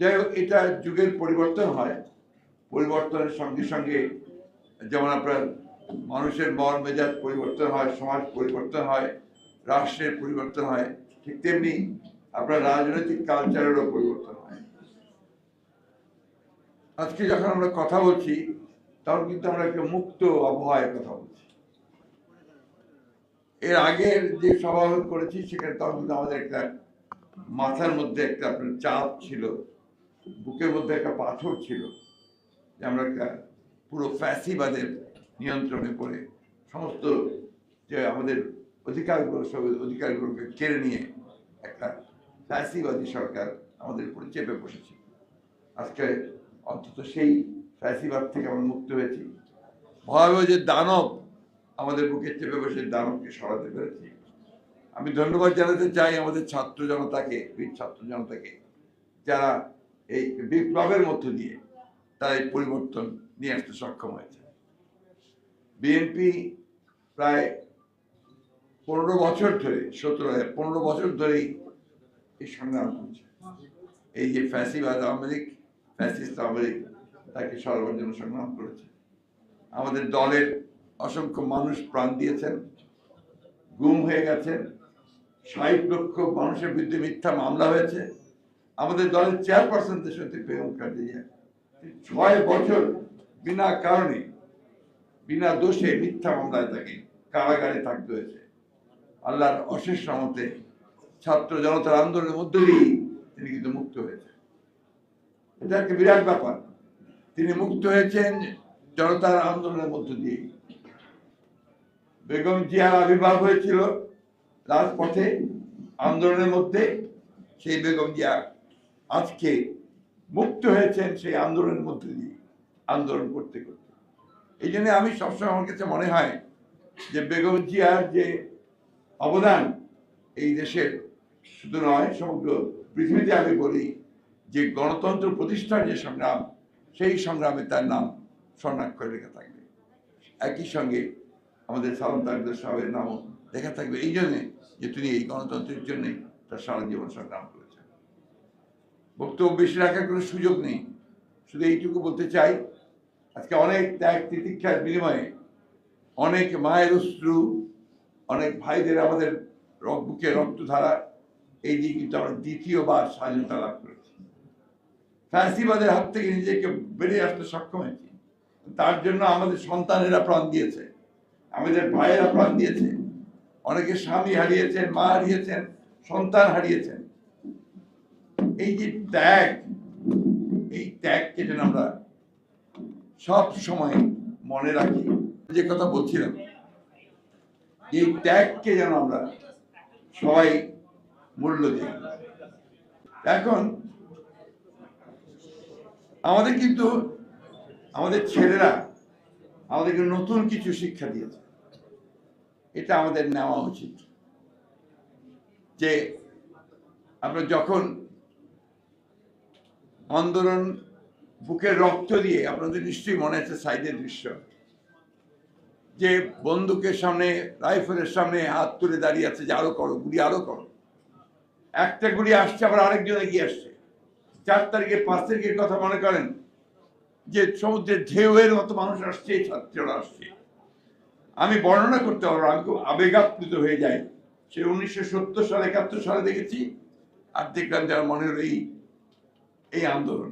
যাই হোক, এটা যুগের পরিবর্তন হয়। পরিবর্তনের সঙ্গে সঙ্গে যেমন আপনার মানুষের মন মেজাজ পরিবর্তন হয়, সমাজ পরিবর্তন হয়, রাষ্ট্রের পরিবর্তন হয়, ঠিক তেমনি আপনার রাজনৈতিক কালচারেরও পরিবর্তন হয়। আজকে যখন আমরা কথা বলছি, তখন কিন্তু আমরা একটা মুক্ত আবহাওয়ায় কথা বলছি। এর আগের যে সভা করেছি, সেখানে তখন কিন্তু আমাদের একটা মাথার মধ্যে একটা আপনার চাপ ছিল। বুকের মধ্যে একটা পাথর ছিল যে আমরা একটা পুরো ফ্যাসিবাদের নিয়ন্ত্রণে পড়ে সমস্ত যে আমাদের অধিকারগুলো সব অধিকারগুলোকে কেড়ে নিয়ে একটা ফ্যাসিবাদী সরকার আমাদের উপরে চেপে বসেছে। আজকে অন্তত সেই ফ্যাসিবাদ থেকে আমরা মুক্ত হয়েছি। ভয়াবহ যে দানব আমাদের বুকে চেপে বসে দানবকে সরাতে পেরেছি। আমি ধন্যবাদ জানাতে চাই আমাদের ছাত্র জনতাকে, বীর ছাত্র জনতাকে, যারা এই বিপ্লবের মধ্য দিয়ে তারা এই পরিবর্তন নিয়ে আসতে সক্ষম হয়েছে। বিএনপি প্রায় পনেরো বছর ধরে, সতেরো পনেরো বছর ধরেই এই সংগ্রাম করছে। এই যে ফ্যাসিবাদ আওয়ামী লীগ, ফ্যাসিস্ট আওয়ামী লীগ, তাকে সরাবার জন্য সংগ্রাম করেছে। আমাদের দলের অসংখ্য মানুষ প্রাণ দিয়েছেন, গুম হয়ে গেছেন, ষাট লক্ষ মানুষের বিরুদ্ধে মিথ্যা মামলা হয়েছে। আমাদের দলের চেয়ারপারসন দেশনেত্রী বেগম খালেদা ছয় বছর বিনা কারণে, বিনা দোষে মিথ্যা মামলায় তাকে কারাগারে থাকতে হয়েছে। আল্লাহর অশেষ রহমতে ছাত্র জনতার আন্দোলনের মধ্য দিয়েই তিনি কিন্তু মুক্ত হয়েছেন। এটা একটা বিরাট ব্যাপার। তিনি মুক্ত হয়েছেন জনতার আন্দোলনের মধ্য দিয়ে বেগম জিয়ার আবির্ভাব হয়েছিল রাজপথে, আন্দোলনের মধ্যে সেই বেগম জিয়া আজকে মুক্ত হয়েছেন সেই আন্দোলনের মধ্যে দিয়ে, আন্দোলন করতে করতে। এই জন্য আমি সবসময় আমার কাছে মনে হয় যে বেগম জিয়ার যে অবদান এই দেশের শুধু নয়, সমগ্র পৃথিবীতে আমি বলি যে গণতন্ত্র প্রতিষ্ঠার যে সংগ্রাম, সেই সংগ্রামে তার নাম স্বর্ণাক্ষরে লেখা থাকবে। একই সঙ্গে আমাদের সালাম তাকদের সাহেবের নামও লেখা থাকবে। এই জন্যে যে তিনি এই গণতন্ত্রের জন্যে তার সারা জীবন সংগ্রাম করেছেন। বক্তব্য বেশি রাখার কোনো সুযোগ নেই। শুধু এইটুকু বলতে চাই, আজকে অনেক ত্যাগ তিতিক্ষার বিনিময়ে অনেক মায়ের অশ্রু, অনেক ভাইদের আমাদের বুকে রক্তধারা, এই দিয়ে কিন্তু আমরা দ্বিতীয়বার স্বাধীনতা লাভ করেছি। ফ্যাসিবাদের হাত থেকে নিজেকে বেরিয়ে আসতে সক্ষম হয়েছি। তার জন্য আমাদের সন্তানেরা প্রাণ দিয়েছে, আমাদের ভাইয়েরা প্রাণ দিয়েছে, অনেকে স্বামী হারিয়েছেন, মা হারিয়েছেন, সন্তান হারিয়েছেন। এই যে ত্যাগ, এই ত্যাগকে যেন আমরা সব সময় মনে রাখি। যে কথা বলছিলাম এই ত্যাগকে যেন আমরা সবাই মূল্য দিই। এখন আমাদের কিন্তু, আমাদের ছেলেরা আমাদেরকে নতুন কিছু শিক্ষা দিয়েছে। এটা আমাদের নেওয়া উচিত। যে আমরা যখন আন্দোলন বুকের রক্ত দিয়ে, আপনাদের নিশ্চয়ই মনে আছে সাইডের দৃশ্য, যে বন্দুকের সামনে, রাইফেলের সামনে হাত তুলে দাঁড়িয়ে আছে, যে আরও করো, গুলি আরও করো। একটা গুলি আসছে, আবার আরেকজন এগিয়ে আসছে। চার তারিখে, পাঁচ তারিখের কথা মনে করেন, যে সমুদ্রের ঢেউয়ের মতো মানুষ আসছে ছাত্ররা আসছে। আমি বর্ণনা করতে পারব আমি খুব আবেগাপ্লুত হয়ে যাই। সে উনিশশো সত্তর সাল, একাত্তর সালে দেখেছি। আর দেখলাম যারা মনে হলো এই এই আন্দোলন